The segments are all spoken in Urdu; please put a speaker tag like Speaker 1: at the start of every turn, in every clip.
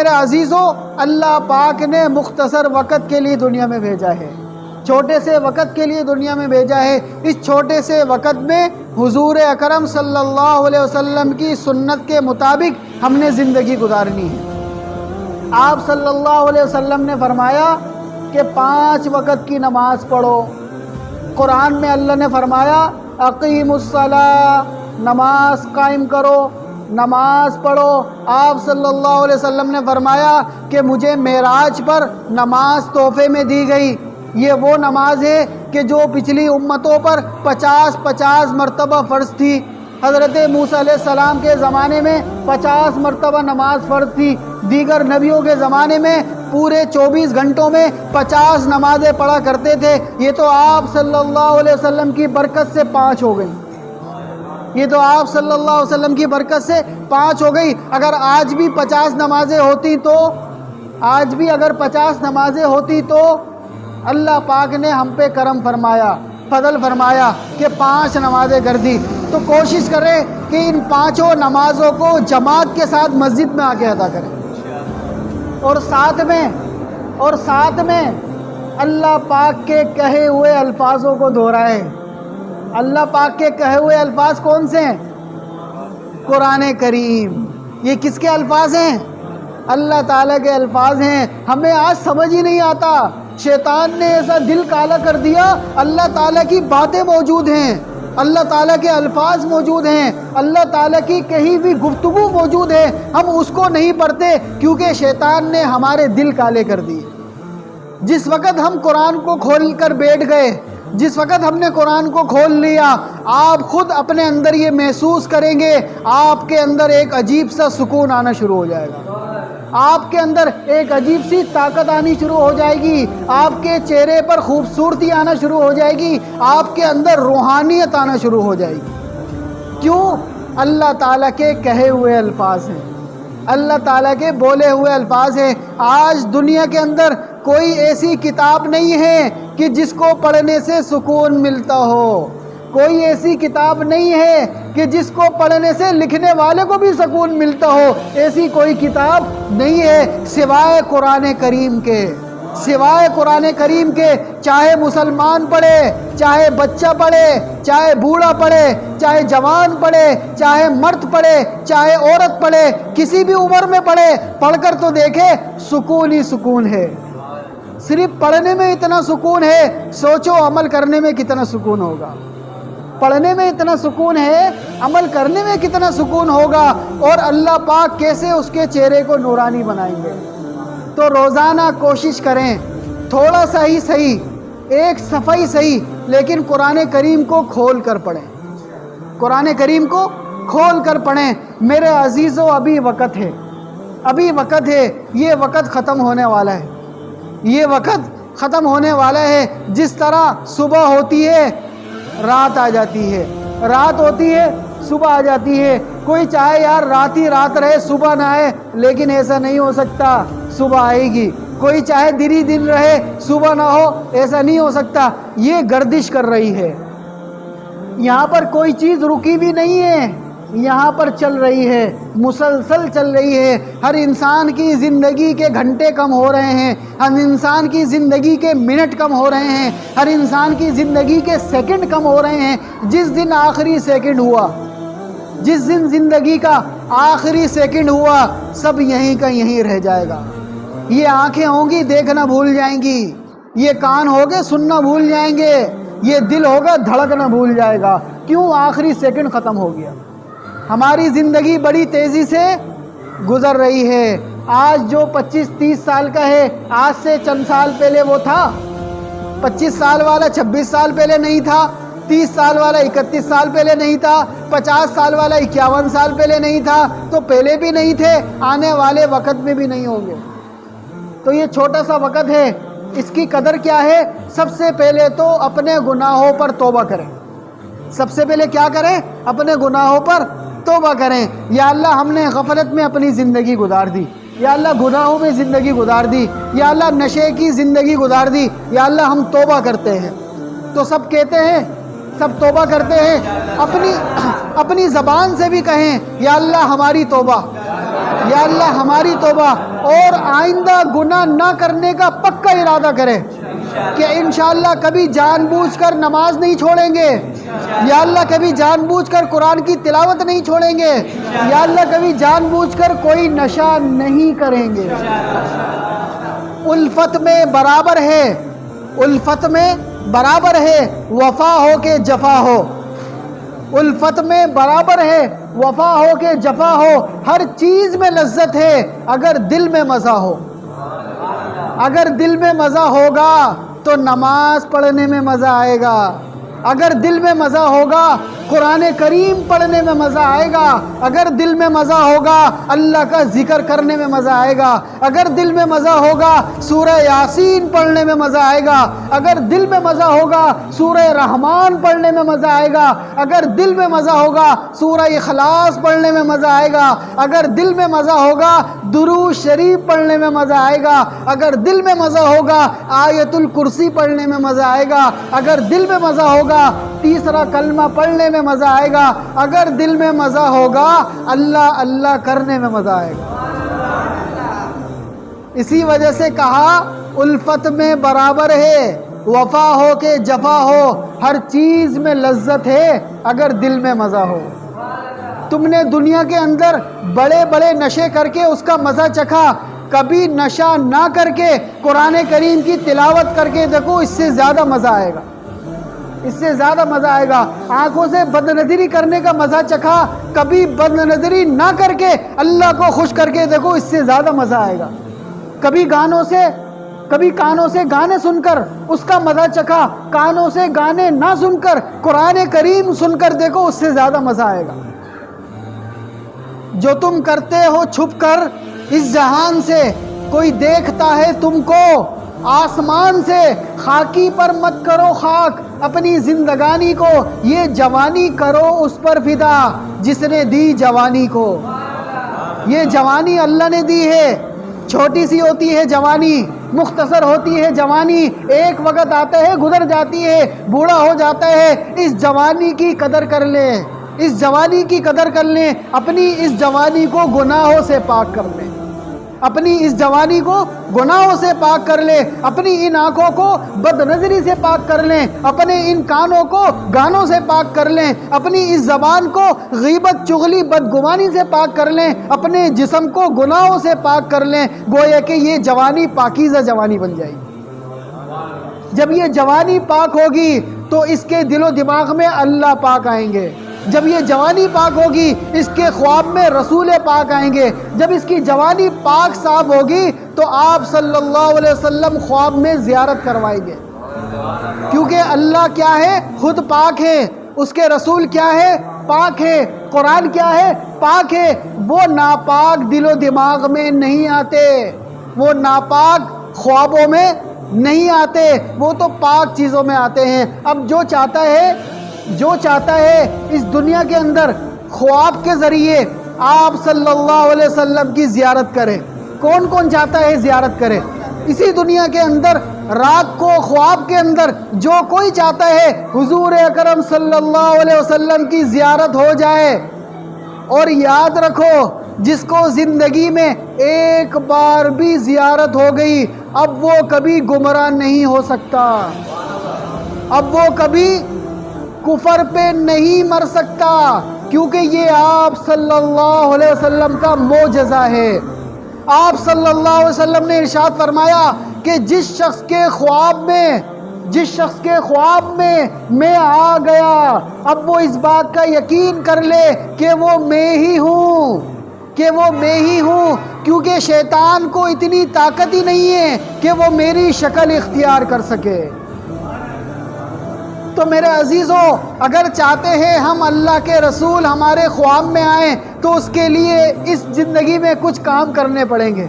Speaker 1: میرے عزیزوں اللہ پاک نے مختصر وقت کے لیے دنیا میں بھیجا ہے۔ چھوٹے سے وقت کے لیے دنیا میں بھیجا ہے۔ اس چھوٹے سے وقت میں حضور اکرم صلی اللہ علیہ وسلم کی سنت کے مطابق ہم نے زندگی گزارنی ہے۔ آپ صلی اللہ علیہ وسلم نے فرمایا کہ پانچ وقت کی نماز پڑھو۔ قرآن میں اللہ نے فرمایا عقیم الصلاح نماز قائم کرو۔ نماز پڑھو۔ آپ صلی اللہ علیہ وسلم نے فرمایا کہ مجھے معراج پر نماز تحفے میں دی گئی۔ یہ وہ نماز ہے کہ جو پچھلی امتوں پر پچاس پچاس مرتبہ فرض تھی۔ حضرت موسیٰ علیہ السلام کے زمانے میں پچاس مرتبہ نماز فرض تھی۔ دیگر نبیوں کے زمانے میں پورے چوبیس گھنٹوں میں پچاس نمازیں پڑھا کرتے تھے۔ یہ تو آپ صلی اللہ علیہ وسلم کی برکت سے پانچ ہو گئی یہ تو آپ صلی اللہ علیہ وسلم کی برکت سے پانچ ہو گئی۔ اگر آج بھی پچاس نمازیں ہوتی تو، آج بھی اگر پچاس نمازیں ہوتی تو اللہ پاک نے ہم پہ کرم فرمایا، فضل فرمایا کہ پانچ نمازیں کر دی۔ تو کوشش کریں کہ ان پانچوں نمازوں کو جماعت کے ساتھ مسجد میں آ کے ادا کریں۔ اور ساتھ میں، اور ساتھ میں اللہ پاک کے کہے ہوئے الفاظوں کو دہرائیں۔ اللہ پاک کے کہے ہوئے الفاظ کون سے ہیں؟ قرآن کریم۔ یہ کس کے الفاظ ہیں؟ اللہ تعالیٰ کے الفاظ ہیں۔ ہمیں آج سمجھ ہی نہیں آتا۔ شیطان نے ایسا دل کالا کر دیا، اللہ تعالیٰ کی باتیں موجود ہیں۔ اللہ تعالیٰ کے الفاظ موجود ہیں۔ اللہ تعالیٰ کی کہیں بھی گفتگو موجود ہے۔ ہم اس کو نہیں پڑھتے کیونکہ شیطان نے ہمارے دل کالے کر دیے۔ جس وقت ہم قرآن کو کھول کر بیٹھ گئے جس وقت ہم نے قرآن کو کھول لیا، آپ خود اپنے اندر یہ محسوس کریں گے، آپ کے اندر ایک عجیب سا سکون آنا شروع ہو جائے گا۔ آپ کے اندر ایک عجیب سی طاقت آنی شروع ہو جائے گی، آپ کے چہرے پر خوبصورتی آنا شروع ہو جائے گی، آپ کے اندر روحانیت آنا شروع ہو جائے گی۔ کیوں؟ اللہ تعالیٰ کے کہے ہوئے الفاظ ہیں۔ اللہ تعالیٰ کے بولے ہوئے الفاظ ہیں۔ آج دنیا کے اندر کوئی ایسی کتاب نہیں ہے کہ جس کو پڑھنے سے سکون ملتا ہو۔ کوئی ایسی کتاب نہیں ہے کہ جس کو پڑھنے سے لکھنے والے کو بھی سکون ملتا ہو۔ ایسی کوئی کتاب نہیں ہے سوائے قرآن کریم کے۔ سوائے قرآن کریم کے، چاہے مسلمان پڑھے، چاہے بچہ پڑھے، چاہے بوڑھا پڑھے، چاہے جوان پڑھے، چاہے مرد پڑھے، چاہے عورت پڑھے، کسی بھی عمر میں پڑھے، پڑھ کر تو دیکھے، سکون ہی سکون ہے۔ صرف پڑھنے میں اتنا سکون ہے، سوچو عمل کرنے میں کتنا سکون ہوگا۔ پڑھنے میں اتنا سکون ہے، عمل کرنے میں کتنا سکون ہوگا۔ اور اللہ پاک کیسے اس کے چہرے کو نورانی بنائیں گے۔ تو روزانہ کوشش کریں، تھوڑا سا ہی صحیح، ایک صفحہ صحیح، لیکن قرآن کریم کو کھول کر پڑھیں۔ قرآن کریم کو کھول کر پڑھیں۔ میرے عزیزوں ابھی وقت ہے۔ ابھی وقت ہے، یہ وقت ختم ہونے والا ہے۔ یہ وقت ختم ہونے والا ہے۔ جس طرح صبح ہوتی ہے، رات آ جاتی ہے۔ رات ہوتی ہے، صبح آ جاتی ہے۔ کوئی چاہے یار رات ہی رات رہے، صبح نہ آئے، لیکن ایسا نہیں ہو سکتا۔ صبح آئے گی۔ کوئی چاہے دن ہی دن رہے، صبح نہ ہو، ایسا نہیں ہو سکتا۔ یہ گردش کر رہی ہے۔ یہاں پر کوئی چیز رکی بھی نہیں ہے۔ یہاں پر چل رہی ہے، مسلسل چل رہی ہے۔ ہر انسان کی زندگی کے گھنٹے کم ہو رہے ہیں۔ ہر انسان کی زندگی کے منٹ کم ہو رہے ہیں۔ ہر انسان کی زندگی کے سیکنڈ کم ہو رہے ہیں۔ جس دن آخری سیکنڈ ہوا، جس دن زندگی کا آخری سیکنڈ ہوا، سب یہیں کا یہیں رہ جائے گا۔ یہ آنکھیں ہوں گی، دیکھنا بھول جائیں گی۔ یہ کان ہوگے، سننا بھول جائیں گے۔ یہ دل ہوگا، دھڑکنا بھول جائے گا۔ کیوں آخری سیکنڈ ختم ہو گیا؟ ہماری زندگی بڑی تیزی سے گزر رہی ہے۔ آج جو پچیس تیس سال کا ہے، آج سے چند سال پہلے وہ تھا۔ پچیس سال والا چھبیس سال پہلے نہیں تھا، تیس سال والا اکتیس سال پہلے نہیں تھا، پچاس سال والا اکیاون سال پہلے نہیں تھا۔ تو پہلے بھی نہیں تھے، آنے والے وقت میں بھی نہیں ہوں گے۔ تو یہ چھوٹا سا وقت ہے۔ اس کی قدر کیا ہے؟ سب سے پہلے تو اپنے گناہوں پر توبہ کریں۔ سب سے پہلے کیا کریں؟ اپنے گناہوں پر توبہ کریں۔ یا اللہ ہم نے غفلت میں اپنی زندگی گزار دی۔ یا اللہ گناہوں میں زندگی گزار دی۔ یا اللہ نشے کی زندگی گزار دی۔ یا اللہ ہم توبہ کرتے ہیں۔ تو سب کہتے ہیں، سب توبہ کرتے ہیں۔ اپنی اپنی زبان سے بھی کہیں، یا اللہ ہماری توبہ۔ یا اللہ ہماری توبہ۔ اور آئندہ گناہ نہ کرنے کا پکا ارادہ کرے کہ انشاءاللہ کبھی جان بوجھ کر نماز نہیں چھوڑیں گے۔ یا اللہ کبھی جان بوجھ کر قرآن کی تلاوت نہیں چھوڑیں گے، یا اللہ کبھی جان بوجھ کر کوئی نشہ نہیں کریں گے۔ الفت میں برابر ہے، الفت میں برابر ہے، وفا ہو کے جفا ہو۔ الفت میں برابر ہے، وفا ہو کے جفا ہو۔ ہر چیز میں لذت ہے، اگر دل میں مزہ ہو۔ اگر دل میں مزہ ہوگا تو نماز پڑھنے میں مزہ آئے گا۔ اگر دل میں مزہ ہوگا قرآن کریم پڑھنے میں مزہ آئے گا اگر دل میں مزہ ہوگا اللہ کا ذکر کرنے میں مزہ آئے گا اگر دل میں مزہ ہوگا سورہ یاسین پڑھنے میں مزہ آئے گا اگر دل میں مزہ ہوگا سورہ رحمان پڑھنے میں مزہ آئے گا اگر دل میں مزہ ہوگا سورہ اخلاص پڑھنے میں مزہ آئے گا اگر دل میں مزہ ہوگا درو شریف پڑھنے میں مزہ آئے گا اگر دل میں مزہ ہوگا آیت الکرسی پڑھنے میں مزہ آئے گا اگر دل میں مزہ ہوگا تیسرا کلمہ پڑھنے میں میں مزہ آئے گا۔ اگر دل میں مزہ ہوگا، اللہ اللہ کرنے میں مزہ آئے گا۔ اسی وجہ سے کہا، الفت میں برابر ہے، وفا ہو کے جفا ہو، ہر چیز میں لذت ہے اگر دل میں مزہ ہو۔ تم نے دنیا کے اندر بڑے بڑے نشے کر کے اس کا مزہ چکھا۔ کبھی نشہ نہ کر کے قرآن کریم کی تلاوت کر کے دیکھو، اس سے زیادہ مزہ آئے گا۔ اس سے زیادہ مزہ آئے گا۔ آنکھوں سے بد نظری کرنے کا مزہ چکھا، کبھی بد نظری نہ کر کے اللہ کو خوش کر کے دیکھو، اس سے زیادہ مزہ آئے گا۔ کبھی گانوں سے، کبھی کانوں سے گانے سن کر اس کا مزہ چکھا۔ کانوں سے گانے نہ سن کر، قرآن کریم سن کر دیکھو، اس سے زیادہ مزہ آئے گا۔ جو تم کرتے ہو چھپ کر، اس جہان سے کوئی دیکھتا ہے تم کو۔ آسمان سے خاکی پر مت کرو خاک، اپنی زندگانی کو، یہ جوانی کرو اس پر فدا جس نے دی جوانی کو۔ یہ جوانی اللہ نے دی ہے۔ چھوٹی سی ہوتی ہے جوانی، مختصر ہوتی ہے جوانی، ایک وقت آتا ہے، گزر جاتی ہے، بوڑھا ہو جاتا ہے۔ اس جوانی کی قدر کر لیں۔ اس جوانی کی قدر کر لیں۔ اپنی اس جوانی کو گناہوں سے پاک کر لیں۔ اپنی اس جوانی کو گناہوں سے پاک کر لیں اپنی ان آنکھوں کو بد نظری سے پاک کر لیں، اپنے ان کانوں کو گانوں سے پاک کر لیں، اپنی اس زبان کو غیبت، چغلی، بدگمانی سے پاک کر لیں، اپنے جسم کو گناہوں سے پاک کر لیں۔ گویا کہ یہ جوانی پاکیزہ جوانی بن جائے گی۔ جب یہ جوانی پاک ہوگی تو اس کے دل و دماغ میں اللہ پاک آئیں گے۔ جب یہ جوانی پاک ہوگی، اس کے خواب میں رسول پاک آئیں گے۔ جب اس کی جوانی پاک صاف ہوگی، تو آپ صلی اللہ علیہ وسلم خواب میں زیارت کروائیں گے۔ کیونکہ اللہ کیا ہے؟ خود پاک ہے۔ اس کے رسول کیا ہے؟ پاک ہے۔ قرآن کیا ہے؟ پاک ہے۔ وہ ناپاک دل و دماغ میں نہیں آتے۔ وہ ناپاک خوابوں میں نہیں آتے۔ وہ تو پاک چیزوں میں آتے ہیں۔ اب جو چاہتا ہے جو چاہتا ہے اس دنیا کے اندر خواب کے ذریعے آپ صلی اللہ علیہ وسلم کی زیارت کرے۔ کون کون چاہتا ہے زیارت کرے؟ اسی دنیا کے اندر، رات کو خواب کے اندر جو کوئی چاہتا ہے، حضور اکرم صلی اللہ علیہ وسلم کی زیارت ہو جائے۔ اور یاد رکھو، جس کو زندگی میں ایک بار بھی زیارت ہو گئی، اب وہ کبھی گمراہ نہیں ہو سکتا۔ اب وہ کبھی کفر پہ نہیں مر سکتا، کیونکہ یہ آپ صلی اللہ علیہ وسلم کا موجزہ ہے۔ آپ صلی اللہ علیہ وسلم نے ارشاد فرمایا کہ جس شخص کے خواب میں، جس شخص کے خواب میں میں آ گیا، اب وہ اس بات کا یقین کر لے کہ وہ میں ہی ہوں، کہ وہ میں ہی ہوں، کیونکہ شیطان کو اتنی طاقت ہی نہیں ہے کہ وہ میری شکل اختیار کر سکے۔ تو میرے عزیزوں اگر چاہتے ہیں ہم اللہ کے رسول ہمارے خواب میں آئیں، تو اس کے لیے اس زندگی میں کچھ کام کرنے پڑیں گے۔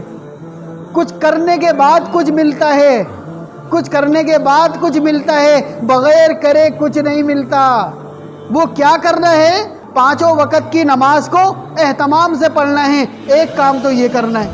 Speaker 1: کچھ کرنے کے بعد کچھ ملتا ہے۔ کچھ کرنے کے بعد کچھ ملتا ہے، بغیر کرے کچھ نہیں ملتا۔ وہ کیا کرنا ہے؟ پانچوں وقت کی نماز کو اہتمام سے پڑھنا ہے۔ ایک کام تو یہ کرنا ہے۔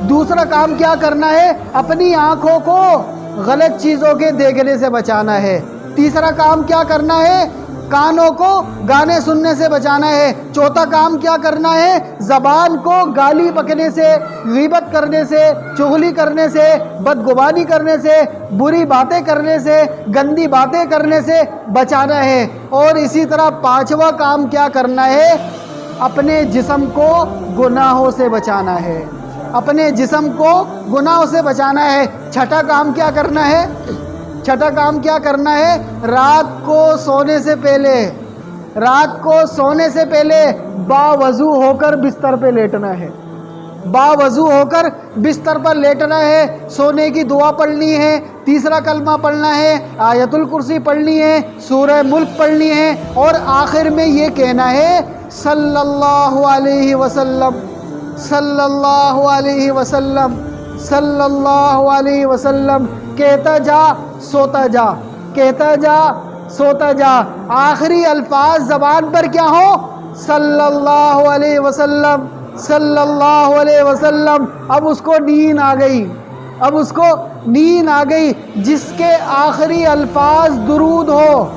Speaker 1: دوسرا کام کیا کرنا ہے؟ اپنی آنکھوں کو غلط چیزوں کے دیکھنے سے بچانا ہے۔ تیسرا کام کیا کرنا ہے؟ کانوں کو گانے سننے سے بچانا ہے۔ چوتھا کام کیا کرنا ہے؟ زبان کو گالی بکنے سے، غیبت کرنے سے، چغلی کرنے سے بدگبانی کرنے سے، بری باتیں کرنے سے، گندی باتیں کرنے سے بچانا ہے۔ اور اسی طرح پانچواں کام کیا کرنا ہے؟ اپنے جسم کو گناہوں سے بچانا ہے۔ اپنے جسم کو گناہوں سے بچانا ہے۔ چھٹا کام کیا کرنا ہے؟ چھٹا کام کیا کرنا ہے؟ رات کو سونے سے پہلے، رات کو سونے سے پہلے باوضو ہو کر بستر پہ لیٹنا ہے۔ باوضو ہو کر بستر پر لیٹنا ہے۔ سونے کی دعا پڑھنی ہے، تیسرا کلمہ پڑھنا ہے، آیت الکرسی پڑھنی ہے، سورہ ملک پڑھنی ہے۔ اور آخر میں یہ کہنا ہے صلی اللہ علیہ وسلم صلی اللہ علیہ وسلم صلی اللہ علیہ وسلم کہتا جا، سوتا جا۔ کہتا جا، سوتا جا۔ آخری الفاظ زبان پر کیا ہو؟ صلی اللہ علیہ وسلم صلی اللہ علیہ وسلم۔ اب اس کو نیند آ گئی۔ اب اس کو نیند آ گئی۔ جس کے آخری الفاظ درود ہو،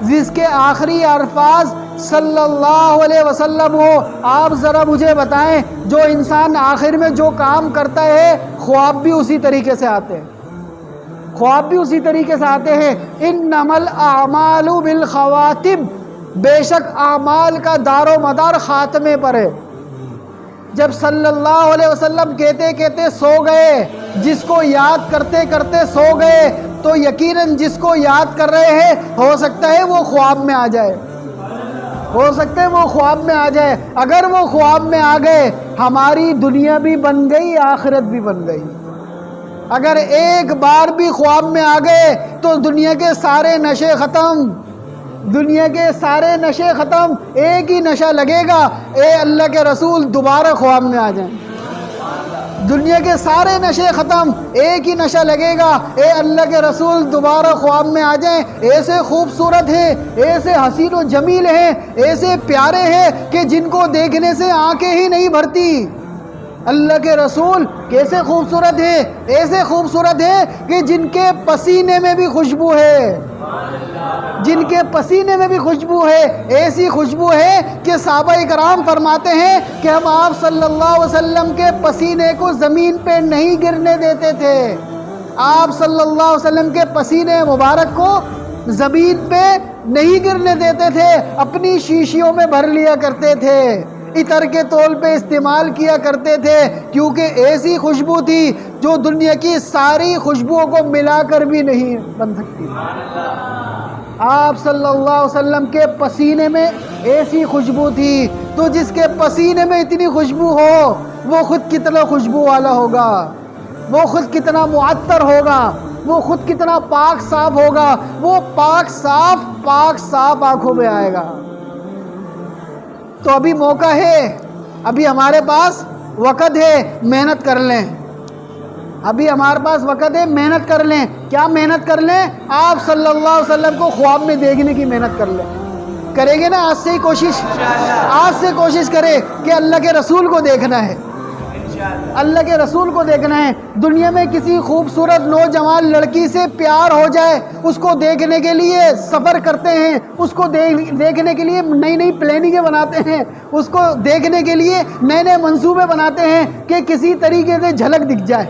Speaker 1: جس کے آخری الفاظ صلی اللہ علیہ وسلم ہو، آپ ذرا مجھے بتائیں، جو انسان آخر میں جو کام کرتا ہے، خواب بھی اسی طریقے سے آتے ہیں۔ خواب بھی اسی طریقے سے آتے ہیں۔ ان نمل اعمال بالخواتم۔ بے شک اعمال کا دار و مدار خاتمے پر ہے۔ جب صلی اللہ علیہ وسلم کہتے کہتے سو گئے، جس کو یاد کرتے کرتے سو گئے، تو یقیناً جس کو یاد کر رہے ہیں، ہو سکتا ہے وہ خواب میں آ جائے۔ ہو سکتا ہے وہ خواب میں آ جائے۔ اگر وہ خواب میں آ گئے، ہماری دنیا بھی بن گئی، آخرت بھی بن گئی۔ اگر ایک بار بھی خواب میں آ گئے تو دنیا کے سارے نشے ختم۔ دنیا کے سارے نشے ختم۔ ایک ہی نشہ لگے گا۔ اے اللہ کے رسول، دوبارہ خواب میں آ جائیں۔ دنیا کے سارے نشے ختم۔ ایک ہی نشہ لگے گا۔ اے اللہ کے رسول، دوبارہ خواب میں آ جائیں۔ ایسے خوبصورت ہیں، ایسے حسین و جمیل ہیں، ایسے پیارے ہیں کہ جن کو دیکھنے سے آنکھیں ہی نہیں بھرتی۔ اللہ کے رسول کیسے خوبصورت ہے، ایسے خوبصورت ہے کہ جن کے پسینے میں بھی خوشبو ہے۔ جن کے پسینے میں بھی خوشبو ہے، ایسی خوشبو ہے کہ صحابہ کرام فرماتے ہیں کہ ہم آپ صلی اللہ علیہ وسلم کے پسینے کو زمین پہ نہیں گرنے دیتے تھے۔ آپ صلی اللہ علیہ وسلم کے پسینے مبارک کو زمین پہ نہیں گرنے دیتے تھے، اپنی شیشیوں میں بھر لیا کرتے تھے۔ عطر کے طول پہ استعمال کیا کرتے تھے، کیونکہ ایسی خوشبو تھی جو دنیا کی ساری خوشبوؤں کو ملا کر بھی نہیں بن سکتی۔ آپ صلی اللہ علیہ وسلم کے پسینے میں ایسی خوشبو تھی، تو جس کے پسینے میں اتنی خوشبو ہو، وہ خود کتنا خوشبو والا ہوگا؟ وہ خود کتنا معطر ہوگا؟ وہ خود کتنا پاک صاف ہوگا؟ وہ پاک صاف پاک صاف آنکھوں میں آئے گا۔ تو ابھی موقع ہے۔ ابھی ہمارے پاس وقت ہے، محنت کر لیں۔ ابھی ہمارے پاس وقت ہے، محنت کر لیں۔ کیا محنت کر لیں؟ آپ صلی اللہ علیہ وسلم کو خواب میں دیکھنے کی محنت کر لیں۔ کریں گے نا؟ آج سے ہی کوشش۔ آج سے کوشش کرے کہ اللہ کے رسول کو دیکھنا ہے۔ اللہ کے رسول کو دیکھنا ہے۔ دنیا میں کسی خوبصورت نوجوان لڑکی سے پیار ہو جائے، اس کو دیکھنے کے لیے سفر کرتے ہیں، اس کو دیکھنے کے لیے نئی نئی پلاننگیں بناتے ہیں۔ اس کو دیکھنے کے لیے نئے نئے منصوبے بناتے ہیں کہ کسی طریقے سے جھلک دکھ جائے۔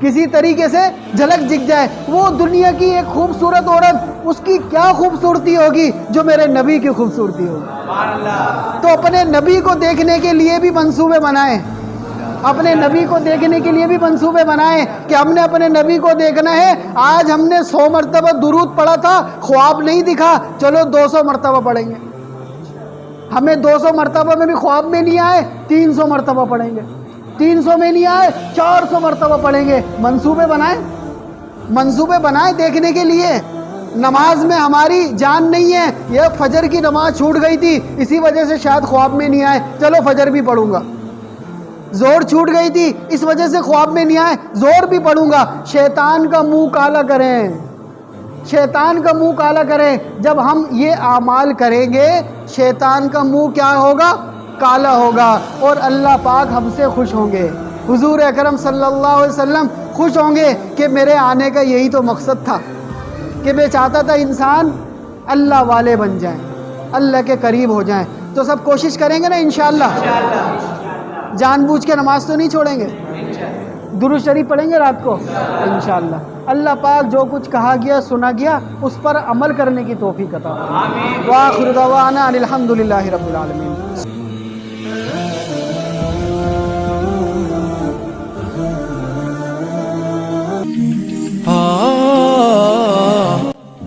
Speaker 1: کسی طریقے سے جھلک دکھ جائے۔ وہ دنیا کی ایک خوبصورت عورت، اس کی کیا خوبصورتی ہوگی جو میرے نبی کی خوبصورتی ہوگی؟ تو اپنے نبی کو دیکھنے کے لیے بھی منصوبے بنائیں۔ اپنے نبی کو دیکھنے کے لیے بھی منصوبے بنائیں کہ ہم نے اپنے نبی کو دیکھنا ہے۔ آج ہم نے سو مرتبہ درود پڑھا تھا، خواب نہیں دکھا۔ چلو دو سو مرتبہ پڑھیں گے۔ ہمیں دو سو مرتبہ میں بھی خواب میں نہیں آئے، تین سو مرتبہ پڑھیں گے۔ تین سو میں نہیں آئے، چار سو مرتبہ پڑھیں گے۔ منصوبے بنائیں منصوبے بنائیں دیکھنے کے لیے۔ نماز میں ہماری جان نہیں ہے، یہ فجر کی نماز چھوٹ گئی تھی، اسی وجہ سے شاید خواب میں نہیں آئے۔ چلو فجر بھی پڑھوں گا۔ زور چھوٹ گئی تھی، اس وجہ سے خواب میں نہیں آئے۔ زور بھی پڑھوں گا۔ شیطان کا منہ کالا کریں۔ شیطان کا منہ کالا کریں۔ جب ہم یہ اعمال کریں گے، شیطان کا منہ کیا ہوگا؟ کالا ہوگا۔ اور اللہ پاک ہم سے خوش ہوں گے۔ حضور اکرم صلی اللہ علیہ وسلم خوش ہوں گے کہ میرے آنے کا یہی تو مقصد تھا، کہ میں چاہتا تھا انسان اللہ والے بن جائیں، اللہ کے قریب ہو جائیں۔ تو سب کوشش کریں گے نا انشاءاللہ؟ جان بوجھ کے نماز تو نہیں چھوڑیں گے؟ درود شریف پڑھیں گے رات کو؟ انشاءاللہ۔ اللہ پاک جو کچھ کہا گیا سنا گیا اس پر عمل کرنے کی توفیق عطا وآخر دعوانا ان الحمدللہ رب العالمین۔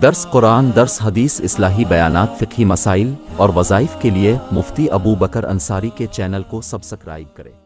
Speaker 2: درس قرآن، درس حدیث، اصلاحی بیانات، فقہی مسائل اور وظائف کے لیے مفتی ابو بکر انصاری کے چینل کو سبسکرائب کریں۔